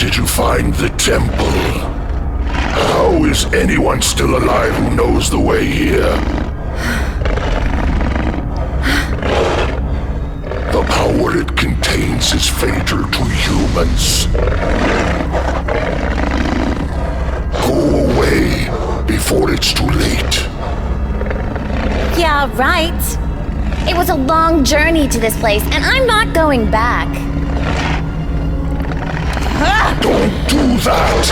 did you find the temple? How is anyone still alive who knows the way here? The power it contains is fatal to humans. Go away before it's too late. Yeah, right. It was a long journey to this place, and I'm not going back. That!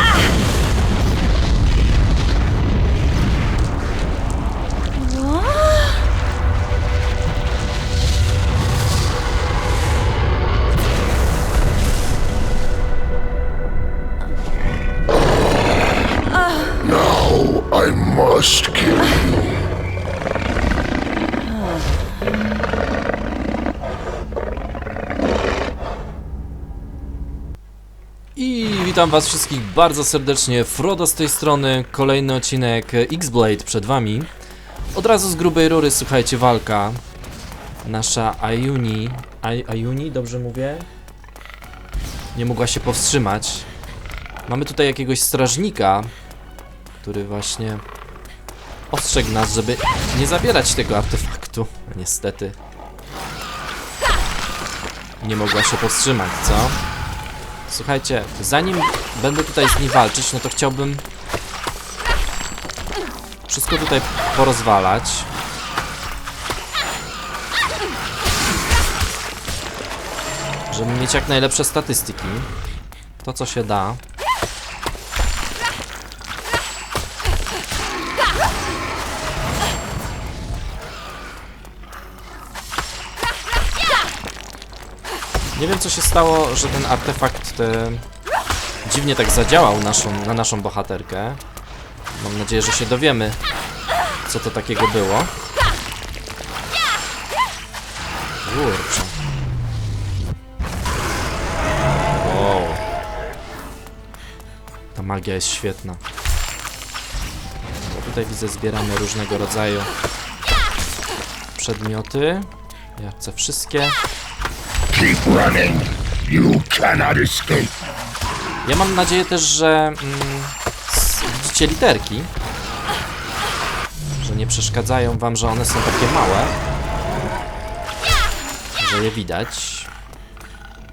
Now I must kill you. Witam was wszystkich bardzo serdecznie, Frodo z tej strony, kolejny odcinek X-Blade przed wami. Od razu z grubej rury, słuchajcie, walka. Nasza Ayuni, Ay Ayuni, dobrze mówię? Nie mogła się powstrzymać. Mamy tutaj jakiegoś strażnika, który właśnie ostrzegł nas, żeby nie zabierać tego artefaktu. Niestety. Nie mogła się powstrzymać, co? Słuchajcie, zanim będę tutaj z nim walczyć, no to chciałbym wszystko tutaj porozwalać. Żeby mieć jak najlepsze statystyki. To co się da. Nie wiem co się stało, że ten artefakt e, dziwnie tak zadziałał naszą, na naszą bohaterkę. Mam nadzieję, że się dowiemy, co to takiego było. Kurczę. Wow. Ta magia jest świetna. Bo tutaj widzę, zbieramy różnego rodzaju przedmioty. Ja chcę wszystkie. Keep running. You cannot escape. Ja mam nadzieję też, że mm, widzicie literki, że nie przeszkadzają wam, że one są takie małe, że je widać.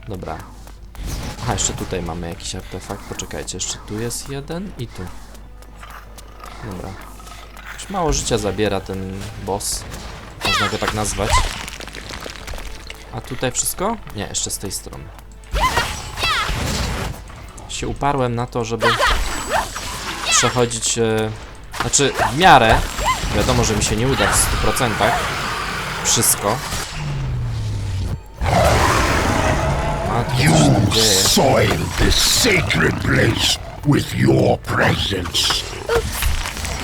Dobra. Aha, jeszcze tutaj mamy jakiś artefakt. Poczekajcie, jeszcze tu jest jeden i tu. Dobra. Mało życia zabiera ten boss. Można go tak nazwać. A tutaj wszystko? Nie, jeszcze z tej strony się uparłem na to, żeby przechodzić, e, znaczy w miarę, wiadomo, że mi się nie uda w 100% wszystko. A tu You coś się dzieje. soil this sacred place with your presence.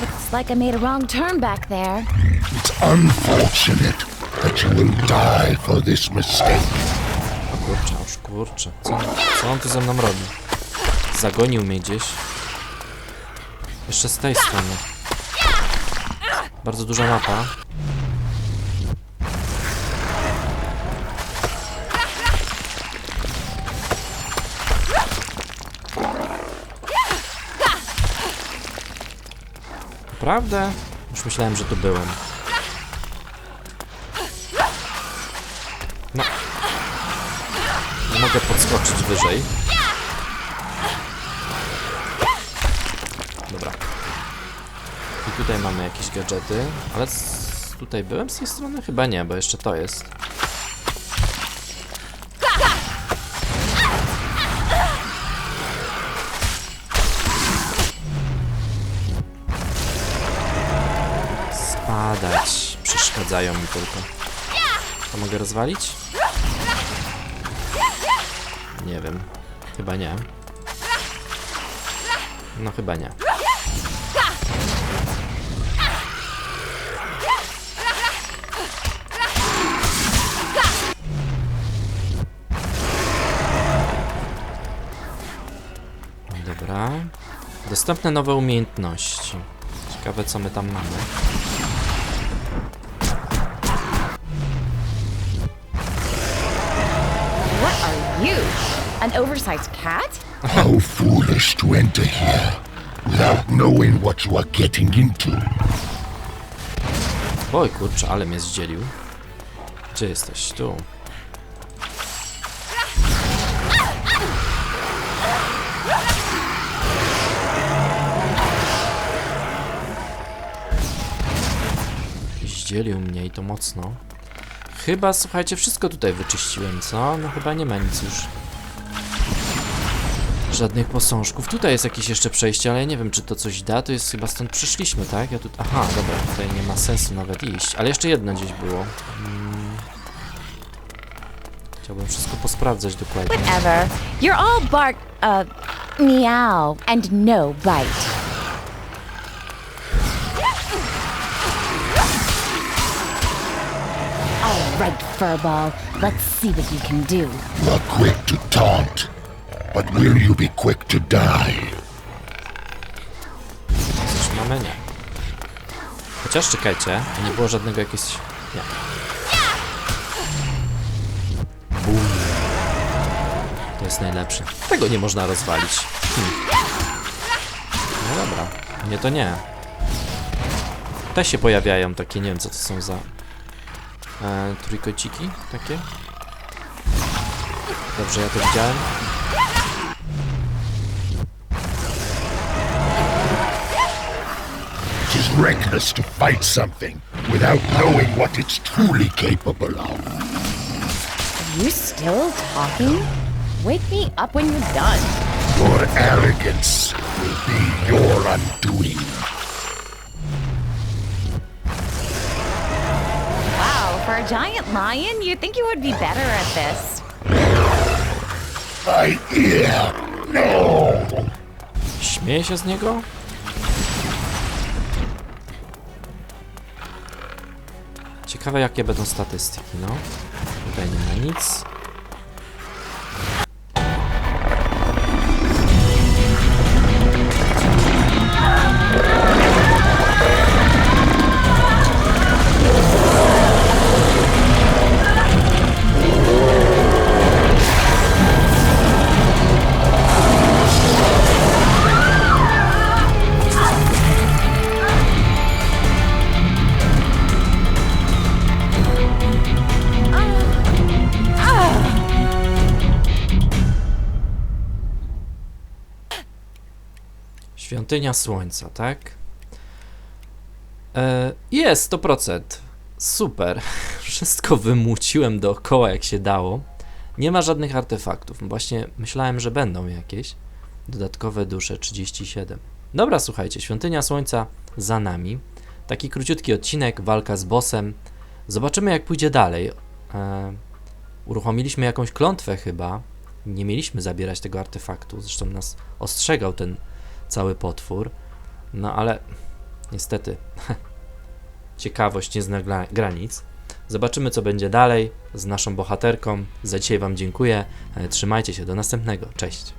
Looks like I made a wrong turn back there. It's unfortunate that you will die for this mistake. Kurczę, już kurczę. Co, co on tu ze mną robi? Zagonił mnie gdzieś. Jeszcze z tej strony. Bardzo duża mapa. Naprawdę? Już myślałem, że tu byłem. No. Nie mogę podskoczyć wyżej. Dobra. I tutaj mamy jakieś gadżety, ale tutaj byłem z tej strony? Chyba nie, bo jeszcze to jest. Spadać. Przeszkadzają mi tylko. To mogę rozwalić? Nie wiem. Chyba nie. No chyba nie. Dobra. Dostępne nowe umiejętności. Ciekawe co my tam mamy. You? An oversized cat? How foolish to enter here without knowing what you are getting into. Oj kurczę, ale mnie zdzielił. Gdzie jesteś? Tu. Zdzielił mnie i to mocno. Chyba, słuchajcie, wszystko tutaj wyczyściłem, co? No chyba nie ma nic już. Żadnych posążków. Tutaj jest jakieś jeszcze przejście, ale ja nie wiem, czy to coś da. To jest chyba stąd przyszliśmy, tak? Ja tu... Aha, dobra, tutaj nie ma sensu nawet iść. Ale jeszcze jedno gdzieś było. Mm. Chciałbym wszystko posprawdzać dokładnie. Whatever. You're all bark, uh, meow, and no bite. Right, Furball. Let's see what you can do. Are quick to taunt, but will you be quick to die? Coś mamy? Nie. Chociaż czekajcie, nie było żadnego jakiegoś... Nie. Bum. To jest najlepsze. Tego nie można rozwalić. Hmm. No dobra, nie to nie. Te się pojawiają takie, nie wiem co to są za... E, trójkąciki takie? Dobrze, ja to widziałem. It is reckless to fight something without knowing what it's truly capable of. Are you still talking? Wake me up when you're done. Your arrogance will be your undoing. Giant lion, you'd think you would be better at this. My ear, no! Śmieję się z niego? Ciekawe jakie będą statystyki, no. Tutaj nie ma nic. Świątynia Słońca, tak? E, jest 100%. Super. Wszystko wymuciłem dookoła jak się dało. Nie ma żadnych artefaktów. Właśnie myślałem, że będą jakieś. Dodatkowe dusze 37. Dobra, słuchajcie, Świątynia Słońca za nami. Taki króciutki odcinek, walka z bossem. Zobaczymy jak pójdzie dalej. E, uruchomiliśmy jakąś klątwę chyba. Nie mieliśmy zabierać tego artefaktu. Zresztą nas ostrzegał ten cały potwór. No ale niestety ciekawość nie zna gra- granic. Zobaczymy co będzie dalej z naszą bohaterką. Za dzisiaj Wam dziękuję. E, Trzymajcie się, do następnego. Cześć.